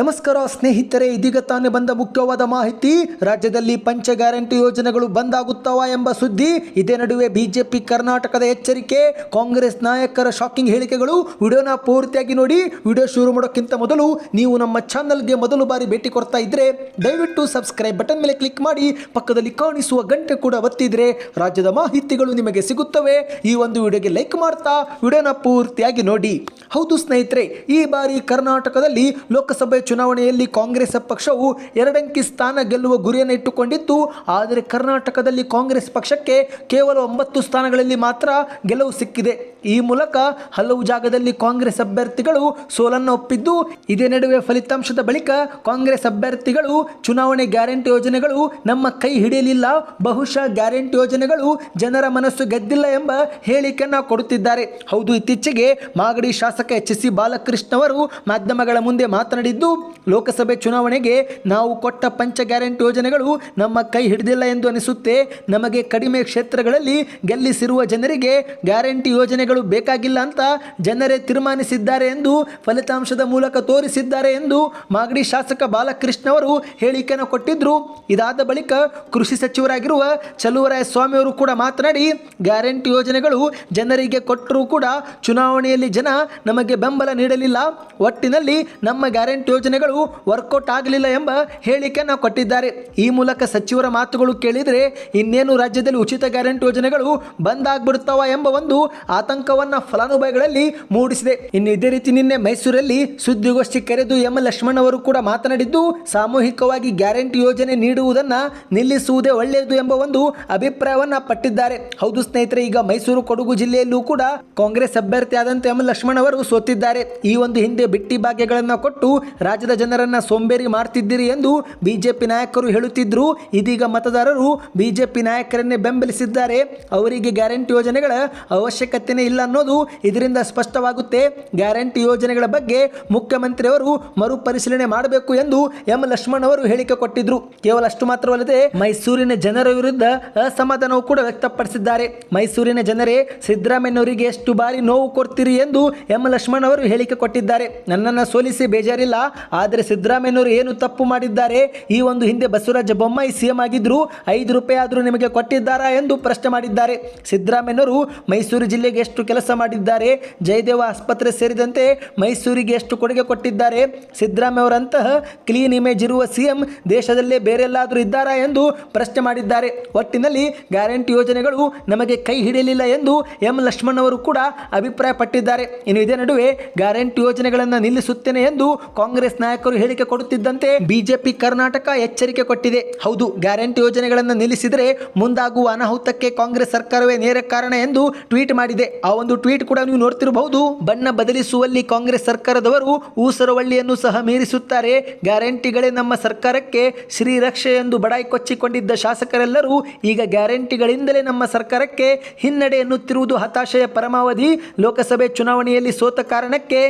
ನಮಸ್ಕಾರ ಸ್ನೇಹಿತರೆ, ಇದೀಗ ತಾನೇ ಬಂದ ಮುಖ್ಯವಾದ ಮಾಹಿತಿ, ರಾಜ್ಯದಲ್ಲಿ ಪಂಚ ಗ್ಯಾರಂಟಿ ಯೋಜನೆಗಳು ಬಂದಾಗುತ್ತವ ಎಂಬ ಸುದ್ದಿ, ಇದೇ ನಡುವೆ ಬಿಜೆಪಿ ಕರ್ನಾಟಕದ ಎಚ್ಚರಿಕೆ, ಕಾಂಗ್ರೆಸ್ ನಾಯಕರ ಶಾಕಿಂಗ್ ಹೇಳಿಕೆಗಳು ವಿಡಿಯೋನ ಪೂರ್ತಿಯಾಗಿ ನೋಡಿ, ವಿಡಿಯೋ ಶುರು ಮಾಡೋಕ್ಕಿಂತ ಮೊದಲು ನೀವು ನಮ್ಮ ಚಾನಲ್ಗೆ ಮೊದಲು ಬಾರಿ ಭೇಟಿ ಕೊಡ್ತಾ ಇದ್ರೆ, ದಯವಿಟ್ಟು ಸಬ್ಸ್ಕ್ರೈಬ್ ಬಟನ್ ಮೇಲೆ ಕ್ಲಿಕ್ ಮಾಡಿ, ಪಕ್ಕದಲ್ಲಿ ಕಾಣಿಸುವ ಗಂಟೆ ಕೂಡ ಒತ್ತಿದ್ರೆ ರಾಜ್ಯದ ಮಾಹಿತಿಗಳು ನಿಮಗೆ ಸಿಗುತ್ತವೆ. ಈ ಒಂದು ವಿಡಿಯೋಗೆ ಲೈಕ್ ಮಾಡ್ತಾ, ವಿಡಿಯೋನ ಪೂರ್ತಿಯಾಗಿ ನೋಡಿ. ಹೌದು ಸ್ನೇಹಿತರೆ, ಈ ಬಾರಿ ಕರ್ನಾಟಕದಲ್ಲಿ ಲೋಕಸಭೆ ಚುನಾವಣೆಯಲ್ಲಿ ಕಾಂಗ್ರೆಸ್ ಪಕ್ಷವು ಎರಡಂಕಿ ಸ್ಥಾನ ಗೆಲ್ಲುವ ಗುರಿಯನ್ನು ಇಟ್ಟುಕೊಂಡಿತ್ತು. ಆದರೆ ಕರ್ನಾಟಕದಲ್ಲಿ ಕಾಂಗ್ರೆಸ್ ಪಕ್ಷಕ್ಕೆ ಕೇವಲ ಒಂಬತ್ತು ಸ್ಥಾನಗಳಲ್ಲಿ ಮಾತ್ರ ಗೆಲುವು ಸಿಕ್ಕಿದೆ. ಈ ಮೂಲಕ ಹಲವು ಜಾಗದಲ್ಲಿ ಕಾಂಗ್ರೆಸ್ ಅಭ್ಯರ್ಥಿಗಳು ಸೋಲನ್ನು ಒಪ್ಪಿದ್ದು, ಇದೇ ನಡುವೆ ಫಲಿತಾಂಶದ ಬಳಿಕ ಕಾಂಗ್ರೆಸ್ ಅಭ್ಯರ್ಥಿಗಳು ಚುನಾವಣೆ ಗ್ಯಾರಂಟಿ ಯೋಜನೆಗಳು ನಮ್ಮ ಕೈ ಹಿಡಿಯಲಿಲ್ಲ. ಬಹುಶಃ ಗ್ಯಾರಂಟಿ ಯೋಜನೆಗಳು ಜನರ ಮನಸ್ಸು ಗೆದ್ದಿಲ್ಲ ಎಂಬ ಹೇಳಿಕೆಯನ್ನು ಕೊಡುತ್ತಿದ್ದಾರೆ. ಹೌದು, ಇತ್ತೀಚೆಗೆ ಮಾಗಡಿ ಶಾಸಕ ಎಚ್. ಸಿ. ಬಾಲಕೃಷ್ಣ ಅವರು ಮಾಧ್ಯಮಗಳ ಮುಂದೆ ಮಾತನಾಡಿದ್ದು, ಲೋಕಸಭೆ ಚುನಾವಣೆಗೆ ನಾವು ಕೊಟ್ಟ ಪಂಚ ಗ್ಯಾರಂಟಿ ಯೋಜನೆಗಳು ನಮ್ಮ ಕೈ ಹಿಡಿದಿಲ್ಲ ಎಂದು ಅನಿಸುತ್ತೆ. ನಮಗೆ ಕಡಿಮೆ ಕ್ಷೇತ್ರಗಳಲ್ಲಿ ಗೆಲ್ಲಿಸಿರುವ ಜನರಿಗೆ ಗ್ಯಾರಂಟಿ ಯೋಜನೆಗಳು ಬೇಕಾಗಿಲ್ಲ ಅಂತ ಜನರೇ ತೀರ್ಮಾನಿಸಿದ್ದಾರೆ ಎಂದು ಫಲಿತಾಂಶದ ಮೂಲಕ ತೋರಿಸಿದ್ದಾರೆ ಎಂದು ಮಾಗಡಿ ಶಾಸಕ ಬಾಲಕೃಷ್ಣ ಅವರು ಹೇಳಿಕೆಯನ್ನು ಕೊಟ್ಟಿದ್ದರು ಇದಾದ ಬಳಿಕ ಕೃಷಿ ಸಚಿವರಾಗಿರುವ ಚಲುವರಾಯ ಸ್ವಾಮಿ ಅವರು ಕೂಡ ಮಾತನಾಡಿ, ಗ್ಯಾರಂಟಿ ಯೋಜನೆಗಳು ಜನರಿಗೆ ಕೊಟ್ಟರೂ ಕೂಡ ಚುನಾವಣೆಯಲ್ಲಿ ಜನ ನಮಗೆ ಬೆಂಬಲ ನೀಡಲಿಲ್ಲ. ಒಟ್ಟಿನಲ್ಲಿ ನಮ್ಮ ಗ್ಯಾರಂಟಿ ಯೋಜನೆಗಳು ವರ್ಕೌಟ್ ಆಗಲಿಲ್ಲ ಎಂಬ ಹೇಳಿಕೆಯನ್ನು ಕೊಟ್ಟಿದ್ದಾರೆ. ಈ ಮೂಲಕ ಸಚಿವರ ಮಾತುಗಳು ಕೇಳಿದರೆ ಇನ್ನೇನು ರಾಜ್ಯದಲ್ಲಿ ಉಚಿತ ಗ್ಯಾರಂಟಿ ಯೋಜನೆಗಳು ಬಂದ್ ಆಗ್ಬಿಡ್ತಾವ ಎಂಬ ಒಂದು ಆತಂಕವನ್ನು ಫಲಾನುಭವಿಗಳಲ್ಲಿ ಮೂಡಿಸಿದೆ. ಇನ್ನು ಇದೇ ರೀತಿ ನಿನ್ನೆ ಮೈಸೂರಲ್ಲಿ ಸುದ್ದಿಗೋಷ್ಠಿ ಕರೆದು ಎಂ. ಲಕ್ಷ್ಮಣ್ ಅವರು ಕೂಡ ಮಾತನಾಡಿದ್ದು, ಸಾಮೂಹಿಕವಾಗಿ ಗ್ಯಾರಂಟಿ ಯೋಜನೆ ನೀಡುವುದನ್ನು ನಿಲ್ಲಿಸುವುದೇ ಒಳ್ಳೆಯದು ಎಂಬ ಒಂದು ಅಭಿಪ್ರಾಯವನ್ನು ಪಟ್ಟಿದ್ದಾರೆ. ಹೌದು ಸ್ನೇಹಿತರೆ, ಈಗ ಮೈಸೂರು ಕೊಡಗು ಜಿಲ್ಲೆಯಲ್ಲೂ ಕೂಡ ಕಾಂಗ್ರೆಸ್ ಅಭ್ಯರ್ಥಿ ಆದಂತೆ ಎಂ. ಲಕ್ಷ್ಮಣ್ ಅವರು ಸೋತಿದ್ದಾರೆ. ಈ ಒಂದು ಹಿಂದೆ ಬಿಟ್ಟಿ ಭಾಗ್ಯಗಳನ್ನು ಕೊಟ್ಟು ರಾಜ್ಯದ ಜನರನ್ನು ಸೋಂಬೇರಿ ಮಾಡ್ತಿದ್ದೀರಿ ಎಂದು ಬಿಜೆಪಿ ನಾಯಕರು ಹೇಳುತ್ತಿದ್ದರು ಇದೀಗ ಮತದಾರರು ಬಿಜೆಪಿ ನಾಯಕರನ್ನೇ ಬೆಂಬಲಿಸಿದ್ದಾರೆ. ಅವರಿಗೆ ಗ್ಯಾರಂಟಿ ಯೋಜನೆಗಳ ಅವಶ್ಯಕತೆನೇ ಇಲ್ಲ ಅನ್ನೋದು ಇದರಿಂದ ಸ್ಪಷ್ಟವಾಗುತ್ತೆ. ಗ್ಯಾರಂಟಿ ಯೋಜನೆಗಳ ಬಗ್ಗೆ ಮುಖ್ಯಮಂತ್ರಿಯವರು ಮರುಪರಿಶೀಲನೆ ಮಾಡಬೇಕು ಎಂದು ಎಂ ಲಕ್ಷ್ಮಣ್ ಅವರು ಹೇಳಿಕೆ ಕೊಟ್ಟಿದ್ರು. ಕೇವಲ ಅಷ್ಟು ಮಾತ್ರವಲ್ಲದೆ ಮೈಸೂರಿನ ಜನರ ವಿರುದ್ಧ ಅಸಮಾಧಾನವು ಕೂಡ ವ್ಯಕ್ತಪಡಿಸಿದ್ದಾರೆ. ಮೈಸೂರಿನ ಜನರೇ ಸಿದ್ದರಾಮಯ್ಯನವರಿಗೆ ಎಷ್ಟು ಬಾರಿ ನೋವು ಕೊಡ್ತೀರಿ ಎಂದು ಎಂ ಲಕ್ಷ್ಮಣ್ ಅವರು ಹೇಳಿಕೆ ಕೊಟ್ಟಿದ್ದಾರೆ. ನನ್ನನ್ನು ಸೋಲಿಸಿ ಬೇಜಾರಿಲ್ಲ, ಆದರೆ ಸಿದ್ದರಾಮಯ್ಯನವರು ಏನು ತಪ್ಪು ಮಾಡಿದ್ದಾರೆ? ಈ ಒಂದು ಹಿಂದೆ ಬಸವರಾಜ ಬೊಮ್ಮಾಯಿ ಸಿಎಂ ಆಗಿದ್ರು, ಐದು ರೂಪಾಯಿ ಆದರೂ ನಿಮಗೆ ಕೊಟ್ಟಿದ್ದಾರಾ ಎಂದು ಪ್ರಶ್ನೆ ಮಾಡಿದ್ದಾರೆ. ಸಿದ್ದರಾಮಯ್ಯನವರು ಮೈಸೂರು ಜಿಲ್ಲೆಗೆ ಎಷ್ಟು ಕೆಲಸ ಮಾಡಿದ್ದಾರೆ? ಜಯದೇವ ಆಸ್ಪತ್ರೆ ಸೇರಿದಂತೆ ಮೈಸೂರಿಗೆ ಎಷ್ಟು ಕೊಡುಗೆ ಕೊಟ್ಟಿದ್ದಾರೆ? ಸಿದ್ದರಾಮಯ್ಯ ಅವರಂತಹ ಕ್ಲೀನ್ ಇಮೇಜ್ ಇರುವ ಸಿಎಂ ದೇಶದಲ್ಲೇ ಬೇರೆಲ್ಲಾದರೂ ಇದ್ದಾರಾ ಎಂದು ಪ್ರಶ್ನೆ ಮಾಡಿದ್ದಾರೆ. ಒಟ್ಟಿನಲ್ಲಿ ಗ್ಯಾರಂಟಿ ಯೋಜನೆಗಳು ನಮಗೆ ಕೈ ಹಿಡಿಯಲಿಲ್ಲ ಎಂದು ಎಂ ಲಕ್ಷ್ಮಣ್ ಅವರು ಕೂಡ ಅಭಿಪ್ರಾಯಪಟ್ಟಿದ್ದಾರೆ. ಇನ್ನು ಇದೇ ನಡುವೆ ಗ್ಯಾರಂಟಿ ಯೋಜನೆಗಳನ್ನು ನಿಲ್ಲಿಸುತ್ತೇನೆ ಎಂದು ಕಾಂಗ್ರೆಸ್ ನಾಯಕರು ಹೇಳಿಕೆ ಕೊಡುತ್ತಿದ್ದಂತೆ ಬಿಜೆಪಿ ಕರ್ನಾಟಕ ಎಚ್ಚರಿಕೆ ಕೊಟ್ಟಿದೆ. ಹೌದು, ಗ್ಯಾರಂಟಿ ಯೋಜನೆಗಳನ್ನು ನಿಲ್ಲಿಸಿದರೆ ಮುಂದಾಗುವ ಅನಾಹುತಕ್ಕೆ ಕಾಂಗ್ರೆಸ್ ಸರ್ಕಾರವೇ ನೇರ ಕಾರಣ ಎಂದು ಟ್ವೀಟ್ ಮಾಡಿದೆ. ಆ ಒಂದು ಟ್ವೀಟ್ ಕೂಡ ನೀವು ನೋಡ್ತಿರಬಹುದು. ಬಣ್ಣ ಬದಲಿಸುವಲ್ಲಿ ಕಾಂಗ್ರೆಸ್ ಸರ್ಕಾರದವರು ಊಸರವಳ್ಳಿಯನ್ನು ಸಹ ಮೀರಿಸುತ್ತಾರೆ. ಗ್ಯಾರಂಟಿಗಳೇ ನಮ್ಮ ಸರ್ಕಾರಕ್ಕೆ ಶ್ರೀರಕ್ಷೆ ಎಂದು ಬಡಾಯಿ ಕೊಚ್ಚಿಕೊಂಡಿದ್ದ ಶಾಸಕರೆಲ್ಲರೂ ಈಗ ಗ್ಯಾರಂಟಿಗಳಿಂದಲೇ ನಮ್ಮ ಸರ್ಕಾರಕ್ಕೆ ಹಿನ್ನಡೆ ಎನ್ನುತ್ತಿರುವುದು ಹತಾಶೆಯ ಪರಮಾವಧಿ. ಲೋಕಸಭೆ ಚುನಾವಣೆಯಲ್ಲಿ ಸೋತ ಕಾರಣಕ್ಕೆ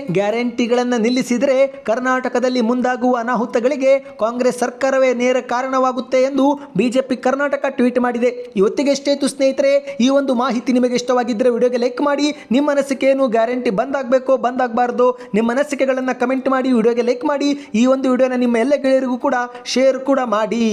ಗ್ಯಾರಂಟಿಗಳನ್ನು ನಿಲ್ಲಿಸಿದರೆ ಕರ್ನಾಟಕದಲ್ಲಿ ಮುಂದಾಗುವ ಅನಾಹುತಗಳಿಗೆ ಕಾಂಗ್ರೆಸ್ ಸರ್ಕಾರವೇ ನೇರ ಕಾರಣವಾಗುತ್ತೆ ಎಂದು ಬಿಜೆಪಿ ಕರ್ನಾಟಕ ಟ್ವೀಟ್ ಮಾಡಿದೆ. ಇವತ್ತಿಗೆ ಎಷ್ಟೇತು ಸ್ನೇಹಿತರೆ, ಈ ಒಂದು ಮಾಹಿತಿ ನಿಮಗೆ ಇಷ್ಟವಾಗಿದ್ದರೆ ವಿಡಿಯೋಗೆ ಲೈಕ್ ಮಾಡಿ, ನಿಮ್ಮ ಅನಿಸಿಕೆ ಏನು ಗ್ಯಾರಂಟಿ ಬಂದಾಗಬೇಕು ಬಂದಾಗಬಾರ್ದು ನಿಮ್ಮ ಅನಿಸಿಕೆಗಳನ್ನು ಕಮೆಂಟ್ ಮಾಡಿ, ವಿಡಿಯೋಗೆ ಲೈಕ್ ಮಾಡಿ, ಈ ಒಂದು ವಿಡಿಯೋನ ನಿಮ್ಮ ಎಲ್ಲ ಗೆಳೆಯರಿಗೂ ಕೂಡ ಶೇರ್ ಕೂಡ ಮಾಡಿ.